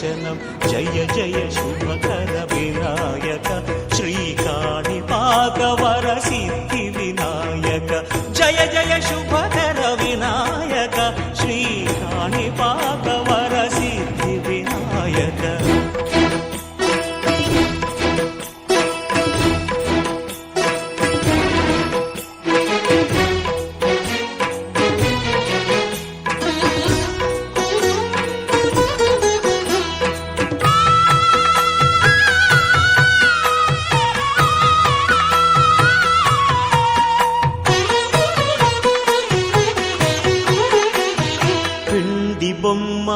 దర్శనం. జయ జయ శుభకర వినాయక. శ్రీకాళి పాకవర సిద్ధి వినాయక జయ జయ శుభకర వినాయక. శ్రీకాళి పాకవర సిద్ధి వినాయక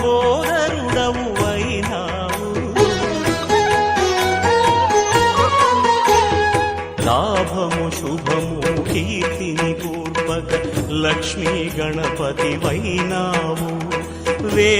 లంబోదరుడవు అయినావు లాభము శుభము కీర్తిని పూర్వక లక్ష్మీ గణపతి వైనావు వే